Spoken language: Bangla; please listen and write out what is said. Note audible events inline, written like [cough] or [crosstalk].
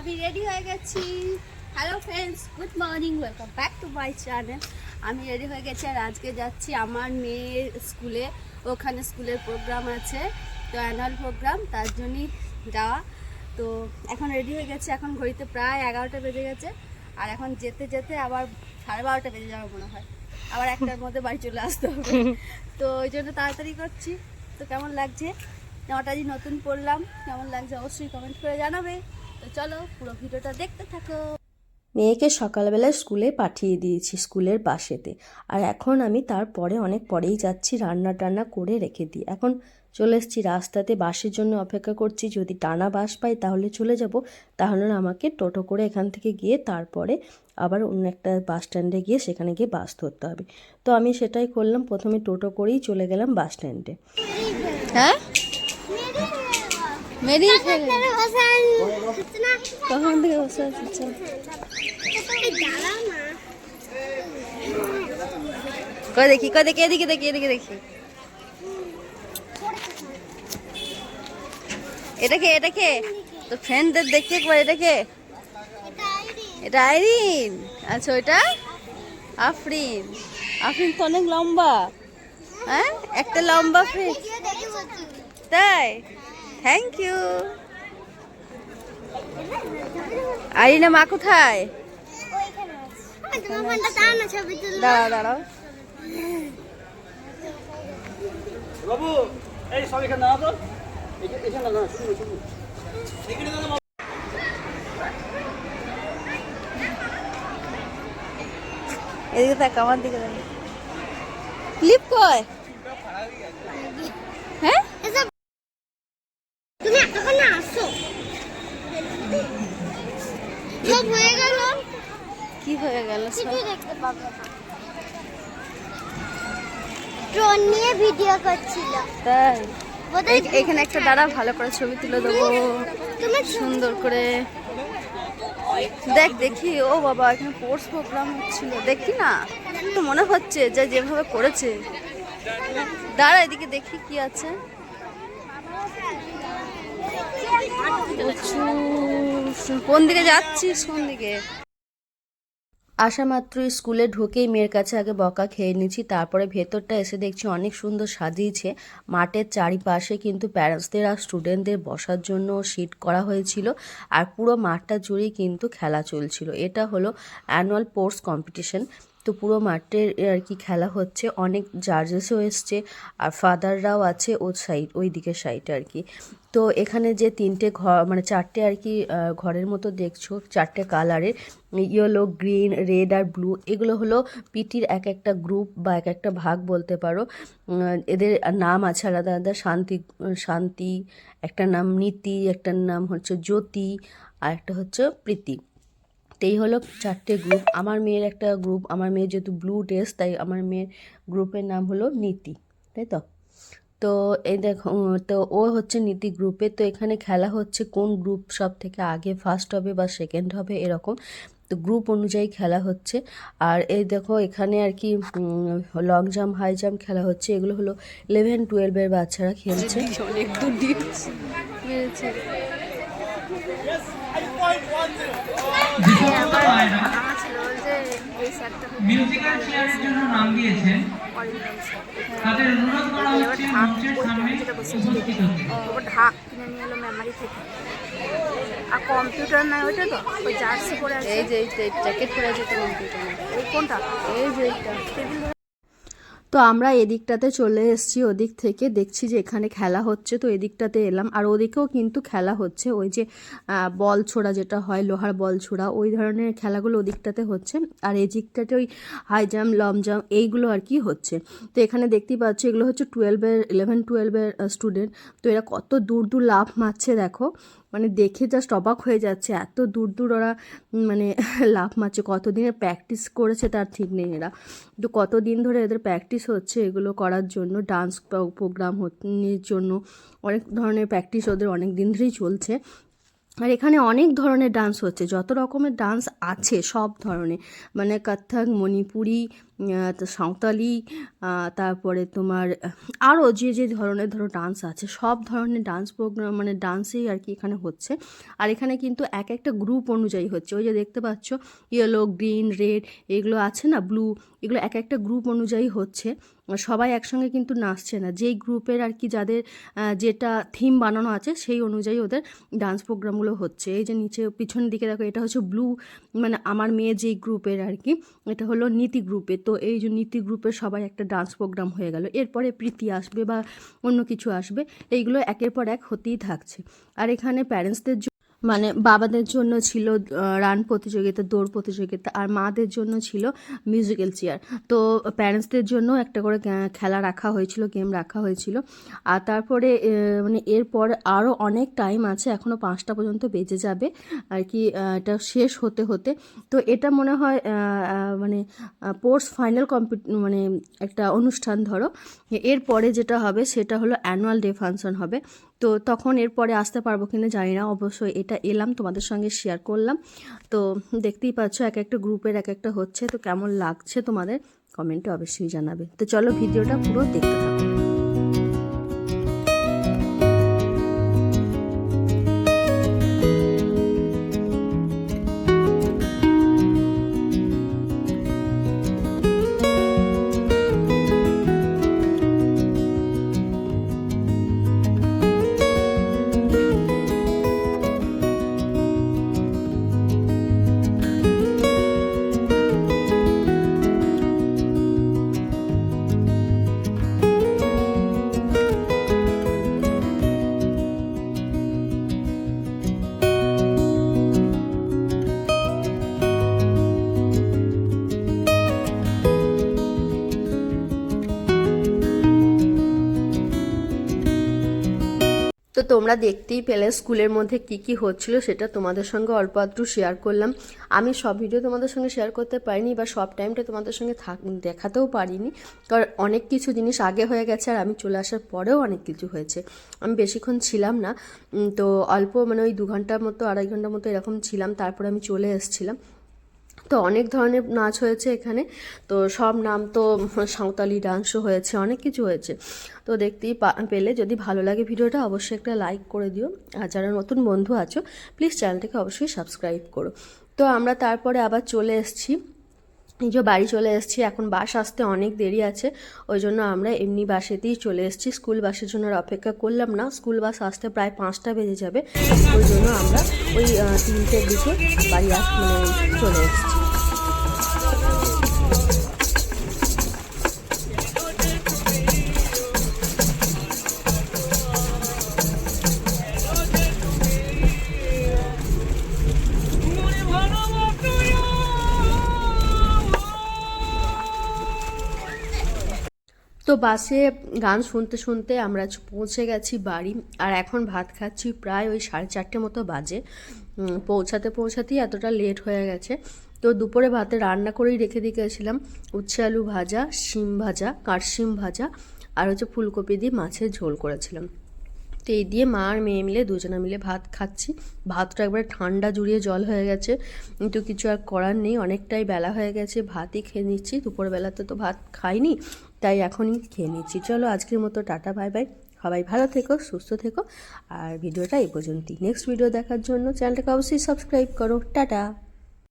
আমি রেডি হয়ে গেছি। Hello friends good morning welcome back to my channel আমি রেডি হয়ে গেছি আর আজকে যাচ্ছি আমার মেয়ের স্কুলে। ওখানে স্কুলের প্রোগ্রাম আছে, তো অ্যানুয়াল প্রোগ্রাম তার জন্যই যাওয়া। তো এখন রেডি হয়ে গেছে, এখন ঘড়িতে প্রায় এগারোটা বেজে গেছে। আর এখন যেতে যেতে আবার সাড়ে বারোটা বেজে যাবে মনে হয়। আবার একটার মধ্যে বাড়ি চলে আসতে হবে। তো ওই জন্য তাড়াতাড়ি করছি। তো কেমন লাগছে? জামাটা আজ নতুন পড়লাম। কেমন লাগছে অবশ্যই কমেন্ট করে জানাবে। তো চলো পুরো ভিডিওটা দেখতে থাকো। মেয়েকে সকালবেলায় স্কুলে পাঠিয়ে দিয়েছি স্কুলের বাসেতে। আর এখন আমি তারপরে অনেক পরেই যাচ্ছি রান্না টান্না করে রেখে দিই এখন চলে এসেছি রাস্তাতে বাসের জন্য অপেক্ষা করছি। যদি টানা বাস পাই তাহলে চলে যাব। তাহলে আমাকে টোটো করে এখান থেকে গিয়ে তারপরে আবার অন্য একটা বাস স্ট্যান্ডে গিয়ে সেখানে গিয়ে বাস ধরতে হবে। তো আমি সেটাই করলাম। প্রথমে টোটো করেই চলে গেলাম বাস স্ট্যান্ডে। হ্যাঁ? মেরিয়ে কখন থেকে বসে আছিস কই দেখি কই দেখি এদিকে দেখি এদিকে দেখি। এটা কে এটা কে? তো ফ্রেন্ডদের দেখতে পর এটা কে? এটা আইরিন। আচ্ছা ওইটা? আফরিন। আফরিন তো অনেক লম্বা। হ্যাঁ? একটা লম্বা ফ্রেন্ড তাই? থ্যাংক ইউ আরিনা মা কোথায়? দাঁড়াও দাঁড়াও। বাবু এই সব এখানে দাঁড়া এখানে এখানে শুনুন শুনুন। এখানে দাঁড়া এদিকে দেখ আমার দিকে ক্লিপ কয় হ্যাঁ তুমি এতক্ষণে আসো সব হয়ে গেল কি হয়ে দেখতে পাবো ড্রোন নিয়ে ভিডিও করছিল। তাই? এখানে একটা দাঁড়া ভালো করে ছবি তুলে দেবো। সুন্দর করে। দেখ দেখি। ও বাবা এখানে স্পোর্টস প্রোগ্রাম হচ্ছিল। দেখি না। তো মনে হচ্ছে যে যেভাবে করেছে। দাঁড়া এদিকে দেখি কি আছে। কোন দিকে যাচ্ছিস? কোন দিকে? আসা মাত্রই স্কুলে ঢুকেই মেয়ের কাছে আগে বকা খেয়ে নিচ্ছি, তারপরে ভেতরটা এসে দেখছি অনেক সুন্দর সাজিয়েছে। মাঠের চারিপাশে কিন্তু প্যারেন্টসদের আর স্টুডেন্টদের বসার জন্য সিট করা হয়েছিল আর পুরো মাঠটা জুড়েই কিন্তু খেলা চলছিল। এটা হলো অ্যানুয়াল স্পোর্টস কম্পিটিশন। তো পুরো মাঠের আর কি খেলা হচ্ছে। অনেক জার্জেসও এসছে আর ফাদাররাও আছে ও সাইড, ওই দিকের সাইডে আর কি। তো এখানে যে তিনটে ঘর মানে চারটে আর কি ঘরের মতো দেখছ, চারটে কালারের, ইয়েলো, গ্রিন, রেড আর ব্লু, এগুলো হলো পিটির এক একটা গ্রুপ বা এক একটা ভাগ বলতে পারো। এদের নাম আছে আলাদা আলাদা, শান্তি শান্তি, একটা নাম নীতি একটার নাম হচ্ছে জ্যোতি, আর একটা হচ্ছে প্রীতি। এই হলো, চারটে গ্রুপ আমার মেয়ের একটা গ্রুপ আমার মেয়ের যেহেতু ব্লু ড্রেস তাই আমার মেয়ের গ্রুপের নাম হলো নীতি, তাই তো? তো এই দেখো তো ও হচ্ছে নীতি গ্রুপে তো এখানে খেলা হচ্ছে কোন গ্রুপ সব থেকে আগে ফার্স্ট হবে বা সেকেন্ড হবে এরকম। তো গ্রুপ অনুযায়ী খেলা হচ্ছে। আর এই দেখো, এখানে আর কি লং জাম্প হাই জাম্প খেলা হচ্ছে। এগুলো হলো ইলেভেন টুয়েলভের বাচ্চারা খেলছে। অনেক দূর দিয়েছে মেরেছে আমার ছিল যে এই স্যারটা মিউজিক্যাল চেয়ারের জন্য নাম দিয়েছেন। তাদের অনুরোধ করা হচ্ছে মঞ্চের সামনে উপস্থিত হতে। ঢাক কিনে নিয়ে এলো মেমারি থেকে। আর কম্পিউটার নাই ওইটা তো? ওই জার্সি পরে আছে। এই যে এইটা জ্যাকেট পরে আছে তো কম্পিউটার এই কোনটা? এই যে এইটা। টেবিল তো আমরা এদিকটাতে চলে এসেছি, ওদিক থেকে দেখছি যে এখানে খেলা হচ্ছে, তো এদিকটাতে এলাম। আর ওদিকেও কিন্তু খেলা হচ্ছে, ওই যে বল ছোড়া যেটা হয়, লোহার বল ছোড়া, ওই ধরনের খেলাগুলো ওদিকটাতে হচ্ছে। আর এদিকটাতে ওই হাই জাম্প লং জাম্প এইগুলো আর কি হচ্ছে। তো এখানে দেখতেই পাচ্ছ, এগুলো হচ্ছে টুয়েলভের ইলেভেন টুয়েলভের স্টুডেন্ট তো এরা কত দূর দূর লাভ মারছে, দেখো। মানে দেখে জাস্ট অবাক হয়ে যাচ্ছে। এত দূর দূর ওরা মানে [laughs] লাভ মারছে। কতদিনের প্র্যাকটিস করেছে তার ঠিক নেই এরা। তো কতদিন ধরে এদের প্র্যাকটিস হচ্ছে এগুলো করার জন্য ডান্স প্রোগ্রাম জন্য। অনেক ধরনের প্র্যাকটিস ওদের অনেক দিন ধরেই চলছে। আর এখানে অনেক ধরনের ডান্স হচ্ছে। যত রকমের ডান্স আছে সব ধরনের। মানে কত্থক, মণিপুরি তো সাঁওতালি তারপরে তোমার আরও যে যে ধরনের ধরো ডান্স আছে, সব ধরনের ডান্স প্রোগ্রাম মানে ডান্সেই আর কি এখানে হচ্ছে। আর এখানে কিন্তু এক একটা গ্রুপ অনুযায়ী হচ্ছে। ওই যে দেখতে পাচ্ছ ইয়েলো গ্রিন রেড এগুলো আছে না ব্লু এগুলো এক একটা গ্রুপ অনুযায়ী হচ্ছে। সবাই একসঙ্গে কিন্তু নাচছে না। যেই গ্রুপের আর কি যাদের যেটা থিম বানানো আছে, সেই অনুযায়ী ওদের ডান্স প্রোগ্রামগুলো হচ্ছে। এই যে নিচে, পিছনের দিকে দেখো, এটা হচ্ছে ব্লু মানে আমার মেয়ে যেই গ্রুপের আর কি এটা হলো নীতি গ্রুপে তো এই যে নীতি গ্রুপের সবাই একটা ডান্স প্রোগ্রাম হয়ে গেল। এরপরে প্রীতি আসবে বা অন্য কিছু আসবে, এইগুলো একের পর এক হতেই থাকছে। আর এখানে প্যারেন্টসদের মানে বাবাদের জন্য ছিল রান প্রতিযোগিতা, দৌড় প্রতিযোগিতা, আর মাদের জন্য ছিল মিউজিক্যাল চেয়ার তো প্যারেন্টসদের জন্য একটা করে খেলা রাখা হয়েছিল গেম রাখা হয়েছিল। আর তারপরে মানে এরপর আরও অনেক টাইম আছে এখনও পাঁচটা পর্যন্ত বেজে যাবে। আর কি এটা শেষ হতে হতে। তো এটা মনে হয় মানে পোর্স ফাইনাল কম্পিট মানে একটা অনুষ্ঠান ধরো। এরপরে যেটা হবে, সেটা হলো অ্যানুয়াল ডে ফাংশন হবে। তো তখন এরপরে আসতে পারব কিনা জানি না, অবশ্যই এটা এলাম, তোমাদের সঙ্গে শেয়ার করলাম। তো দেখতেই পাচ্ছ এক একটা গ্রুপের এক একটা হচ্ছে, তো কেমন লাগছে তোমাদের? কমেন্টে অবশ্যই জানাবে। তো চলো ভিডিওটা পুরো দেখতে থাকো। তোমরা দেখতেই পেলে স্কুলের মধ্যে কি কি হচ্ছিল, সেটা তোমাদের সঙ্গে অল্প আধটু শেয়ার করলাম। আমি সব ভিডিও তোমাদের সঙ্গে শেয়ার করতে পারিনি বা সব টাইমটা তোমাদের সঙ্গে থাক, দেখাতেও পারিনি। কারণ অনেক কিছু জিনিস আগে হয়ে গেছে আর আমি চলে আসার পরেও অনেক কিছু হয়েছে। আমি বেশিক্ষণ ছিলাম না। তো অল্প মানে ওই দু ঘণ্টার মতো, আড়াই ঘণ্টার মতো এরকম ছিলাম। তারপরে আমি চলে এসেছিলাম। তো অনেক ধরনের নাচ হয়েছে এখানে। তো সব নাম তো সাঁওতালি ডান্সও হয়েছে, অনেক কিছু হয়েছে। তো দেখতেই পেলে যদি ভালো লাগে ভিডিওটা অবশ্যই একটা লাইক করে দিও। আর যারা নতুন বন্ধু আছো, প্লিজ চ্যানেলটাকে অবশ্যই সাবস্ক্রাইব করো। তো আমরা তারপরে আবার চলে এসেছি। যে বাড়ি চলে এসেছি। এখন বাস আসতে অনেক দেরি আছে। ওই জন্য আমরা এমনি বাসেতেই চলে এসেছি। স্কুল বাসের জন্য অপেক্ষা করলাম না। স্কুল বাস আসতে প্রায় পাঁচটা বেজে যাবে। ওই জন্য আমরা ওই তিনটের দিকে বাড়ি আস মানে চলে এসেছি। তো বাসে গান শুনতে শুনতে আমরা পৌঁছে গেছি বাড়ি, আর এখন ভাত খাচ্ছি প্রায় ওই সাড়ে চারটে মতো বাজে। পৌঁছাতে পৌঁছাতেই এতটা লেট হয়ে গেছে। তো দুপুরে ভাতে রান্না করেই রেখে দিয়ে গেছিলাম উচ্ছে আলু ভাজা, শিম ভাজা কাঠশিম ভাজা, আর হচ্ছে ফুলকপি দিয়ে মাছের ঝোল করেছিলাম। তো এই দিয়ে মা আর মেয়ে মিলে দুজনে মিলে ভাত খাচ্ছি। ভাতটা একবারে ঠান্ডা জুড়িয়ে জল হয়ে গেছে। কিন্তু কিছু আর করার নেই, অনেকটাই বেলা হয়ে গেছে, ভাতই খেয়ে নিচ্ছি। দুপুরবেলাতে তো ভাত খাইনি তাই এখনই খেয়ে নিচ্ছি। চলো আজকের মতো টাটা, বাই বাই। সবাই ভালো থেকো, সুস্থ থেকো। আর ভিডিওটা এই পর্যন্তই। নেক্সট ভিডিও দেখার জন্য চ্যানেলটাকে অবশ্যই সাবস্ক্রাইব করো। টাটা।